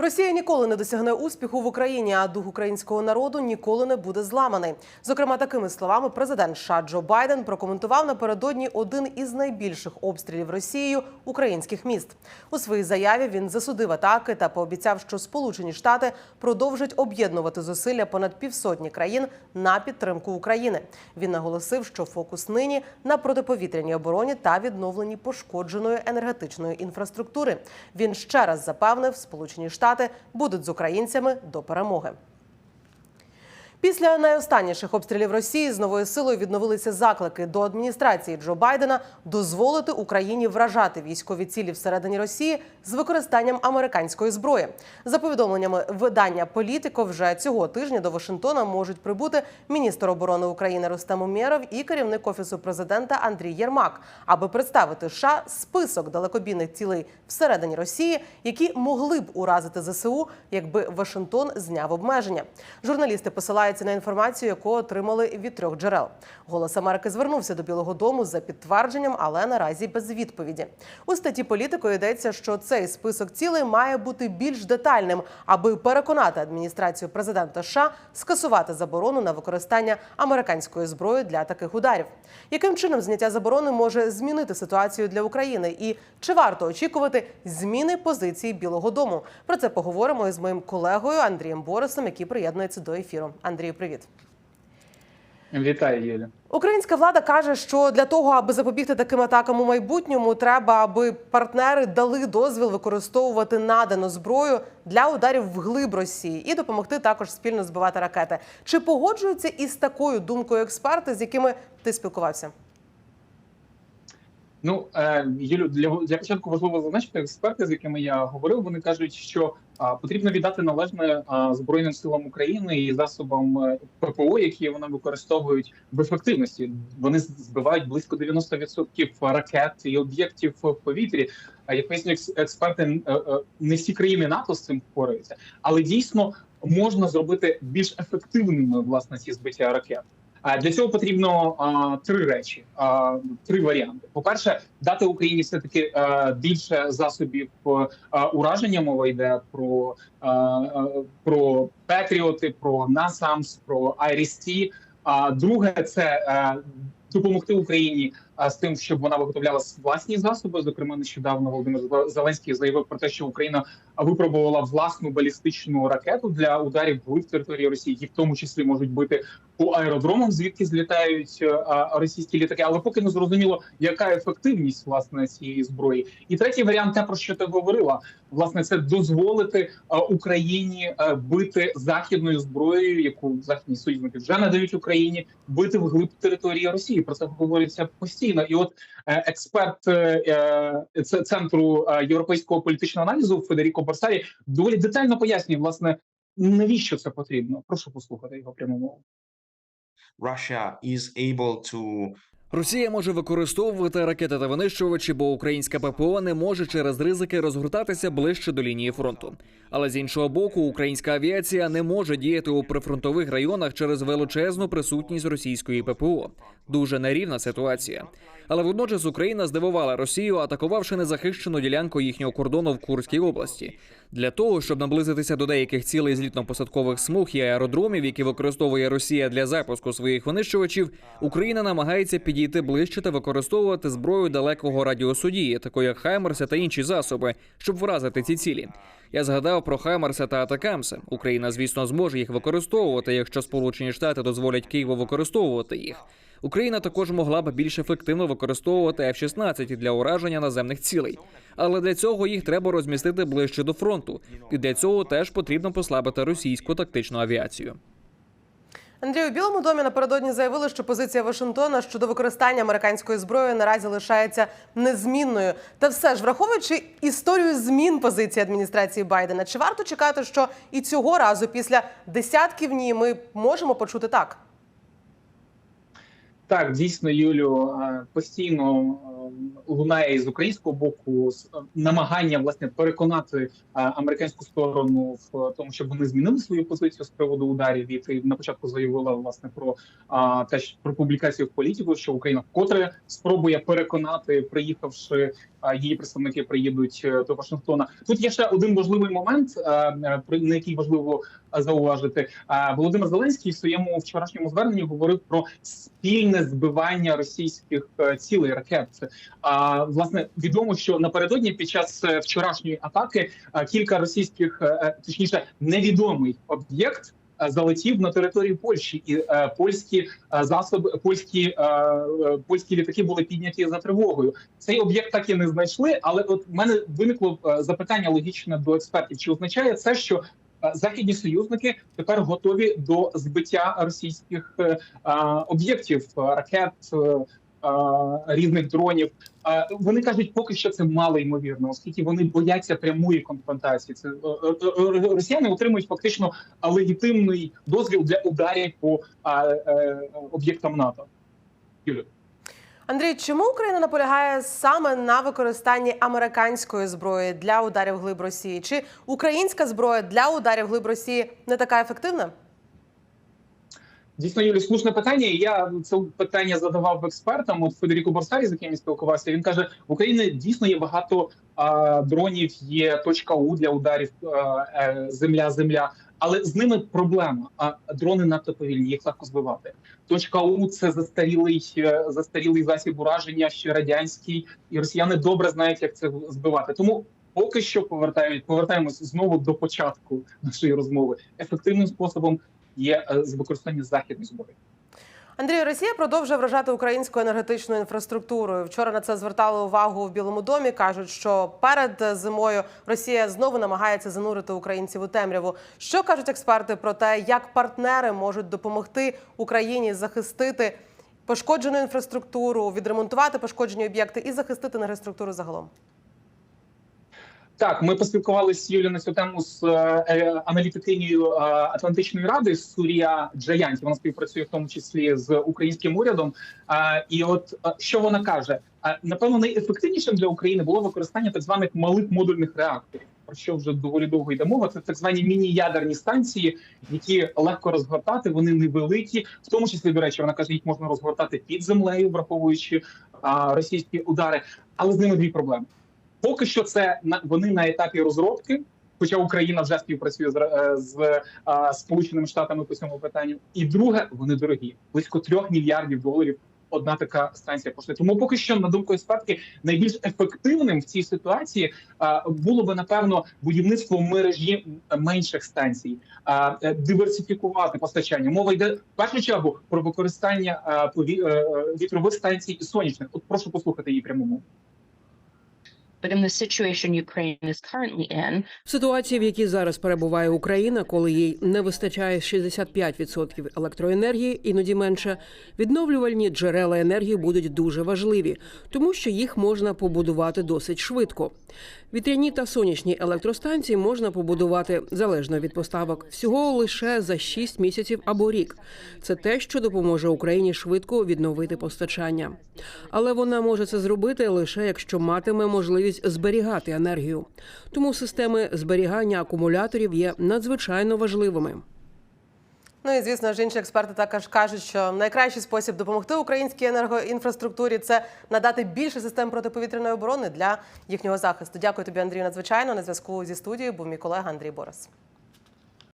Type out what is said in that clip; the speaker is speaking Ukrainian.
Росія ніколи не досягне успіху в Україні, а дух українського народу ніколи не буде зламаний. Зокрема, такими словами президент США Джо Байден прокоментував напередодні один із найбільших обстрілів Росією українських міст. У своїй заяві він засудив атаки та пообіцяв, що Сполучені Штати продовжать об'єднувати зусилля понад півсотні країн на підтримку України. Він наголосив, що фокус нині на протиповітряній обороні та відновленні пошкодженої енергетичної інфраструктури. Він ще раз запевнив, Сполучені Штати будуть з українцями до перемоги. Після найостанніших обстрілів Росії з новою силою відновилися заклики до адміністрації Джо Байдена дозволити Україні вражати військові цілі всередині Росії з використанням американської зброї. За повідомленнями видання Політико, вже цього тижня до Вашингтона можуть прибути міністр оборони України Рустем Умєров і керівник офісу президента Андрій Єрмак, аби представити США список далекобійних цілей всередині Росії, які могли б уразити ЗСУ, якби Вашингтон зняв обмеження. Журналісти посилаються на інформацію, яку отримали від трьох джерел. Голос Америки звернувся до Білого Дому за підтвердженням, але наразі без відповіді. У статті політико йдеться, що цей список цілей має бути більш детальним, аби переконати адміністрацію президента США скасувати заборону на використання американської зброї для таких ударів. Яким чином зняття заборони може змінити ситуацію для України? І чи варто очікувати зміни позиції Білого Дому? Про це поговоримо із моїм колегою Андрієм Борисом, який приєднується до ефіру. Андрію, привіт. Вітаю, Юля. Українська влада каже, що для того, аби запобігти таким атакам у майбутньому, треба, аби партнери дали дозвіл використовувати надану зброю для ударів в глиб Росії і допомогти також спільно збивати ракети. Чи погоджуються із такою думкою експерти, з якими ти спілкувався? Ну е, Юлю, для для початку важливо зазначити експерти, з якими я говорив. Вони кажуть, що потрібно віддати належне збройним силам України і засобам е, ППО, які вони використовують в ефективності. Вони збивають близько 90% ракет і об'єктів в повітрі. А як пояснюють експерти, е, не всі країни НАТО з цим впораються, але дійсно можна зробити більш ефективними власне ці збиття ракет. А для цього потрібно а, три речі, а, три варіанти. По перше, дати Україні все таки а, більше засобів а, ураження. Мова йде про, а, про Петріоти, про Насамс, про IRIS-T. А друге, це а, допомогти Україні з тим, щоб вона виготовляла власні засоби. Зокрема, нещодавно Володимир Зеленський заявив про те, що Україна випробувала власну балістичну ракету для ударів в території Росії, які в тому числі можуть бити по аеродромам, звідки злітають е, російські літаки, але поки не зрозуміло, яка ефективність власне цієї зброї. І третій варіант, те про що ти говорила, власне, це дозволити Україні бити західною зброєю, яку західні союзники вже надають Україні, бити вглиб території Росії. Про це говориться постійно. І от е, експерт е, е, це центру європейського політичного аналізу Федеріко Барсарі доволі детально пояснює власне. Навіщо це потрібно? Прошу послухати його пряму мову. Russia is able to Росія може використовувати ракети та винищувачі, бо українська ППО не може через ризики розгортатися ближче до лінії фронту. Але з іншого боку, українська авіація не може діяти у прифронтових районах через величезну присутність російської ППО. Дуже нерівна ситуація. Але водночас Україна здивувала Росію, атакувавши незахищену ділянку їхнього кордону в Курській області. Для того щоб наблизитися до деяких цілей злітно-посадкових смуг і аеродромів, які використовує Росія для запуску своїх винищувачів, Україна намагається підійти ближче та використовувати зброю далекого радіусу дії, таку як Хаймерси та інші засоби, щоб вразити ці цілі. Я згадав про Хаймерса та Атакамси. Україна, звісно, зможе їх використовувати, якщо Сполучені Штати дозволять Києву використовувати їх. Україна також могла б більш ефективно використовувати F-16 для ураження наземних цілей, але для цього їх треба розмістити ближче до фронту, і для цього теж потрібно послабити російську тактичну авіацію. Андрію, Білому домі напередодні заявили, що позиція Вашингтона щодо використання американської зброї наразі лишається незмінною. Та все ж, враховуючи історію змін позиції адміністрації Байдена, чи варто чекати, що і цього разу, після десятків ні, ми можемо почути так? Так, дійсно, Юлю, е, постійно е, лунає із українського боку е, намагання власне переконати е, американську сторону в тому, щоб вони змінили свою позицію з приводу ударів. І ти на початку заявила власне про те, про публікацію в політику, що Україна вкотре спробує переконати, приїхавши її представники приїдуть е, до Вашингтона. Тут є ще один важливий момент, е, е, на який важливо зауважити. Володимир Зеленський в своєму вчорашньому зверненні говорив про спільне збивання російських цілей ракет. А власне відомо, що напередодні під час вчорашньої атаки кілька російських, точніше, невідомий об'єкт. Е, Залетів на територію Польщі, і е, польські е, засоби, польські польські літаки були підняті за тривогою. Цей об'єкт так і не знайшли. Але от в мене виникло запитання логічне до експертів: чи означає це, що західні союзники тепер готові до збиття російських об'єктів, ракет, різних дронів? Вони кажуть, поки що це мало ймовірно, оскільки вони бояться прямої конфронтації. Це е, е, е, росіяни отримують фактично легітимний дозвіл для ударів по об'єктам НАТО. Андрій, чому Україна наполягає саме на використанні американської зброї для ударів глиб Росії? Чи українська зброя для ударів глиб Росії не така ефективна? Дійсно, Юлі, слушне питання. Я це питання задавав експертам. От Федеріко Борсарі, з яким я спілкувався, він каже: в Україні дійсно є багато а, дронів, є точка У для ударів земля-земля. Але з ними проблема. А дрони надто повільні, їх легко збивати. Точка У це застарілий е, застарілий засіб ураження, ще радянський, і росіяни добре знають, як це збивати. Тому поки що повертають повертаємось знову до початку нашої розмови. Ефективним способом є е, використання західної зброї. Андрій, Росія продовжує вражати українську енергетичну інфраструктуру. Вчора на це звертали увагу в Білому домі. кажуть, що перед зимою Росія знову намагається занурити українців у темряву. Що кажуть експерти про те, як партнери можуть допомогти Україні захистити пошкоджену інфраструктуру, відремонтувати пошкоджені об'єкти і захистити енергоструктуру загалом? Так, ми поспілкувалися Юлі на цю тему з е, е, аналітикинею е, Атлантичної ради Сурія Джаянті. Вона співпрацює в тому числі з українським урядом. Е, і от е, що вона каже: Е, напевно, найефективнішим для України було використання так званих малих модульних реакторів. Про що вже доволі довго йде мова. Це так звані міні-ядерні станції, які легко розгортати. Вони невеликі, в тому числі до речі, вона каже, їх можна розгортати під землею, враховуючи а, російські удари. Але з ними дві проблеми. Поки що це вони на етапі розробки, хоча Україна вже співпрацює з, е, з а, Сполученими Штатами по цьому питанню. І друге, вони дорогі, близько трьох мільярдів доларів. Одна така станція коштує. Тому поки що, на думку експертки, найбільш ефективним в цій ситуації а, було би напевно будівництво мережі менших станцій, а, е, диверсифікувати постачання. Мова йде в першу чергу про використання а, пові- е, е, вітрових станцій і сонячних. От прошу послухати її пряму В ситуації, в якій зараз перебуває Україна, коли їй не вистачає 65% електроенергії, іноді менше, відновлювальні джерела енергії будуть дуже важливі, тому що їх можна побудувати досить швидко. Вітряні та сонячні електростанції можна побудувати залежно від поставок всього лише за 6 місяців або рік. Це те, що допоможе Україні швидко відновити постачання. Але вона може це зробити лише якщо матиме можливість зберігати енергію. Тому системи зберігання акумуляторів є надзвичайно важливими. Ну і звісно ж інші експерти також кажуть, що найкращий спосіб допомогти українській енергоінфраструктурі це надати більше систем протиповітряної оборони для їхнього захисту. Дякую тобі, Андрію. Надзвичайно на зв'язку зі студією був мій колега Андрій Борис.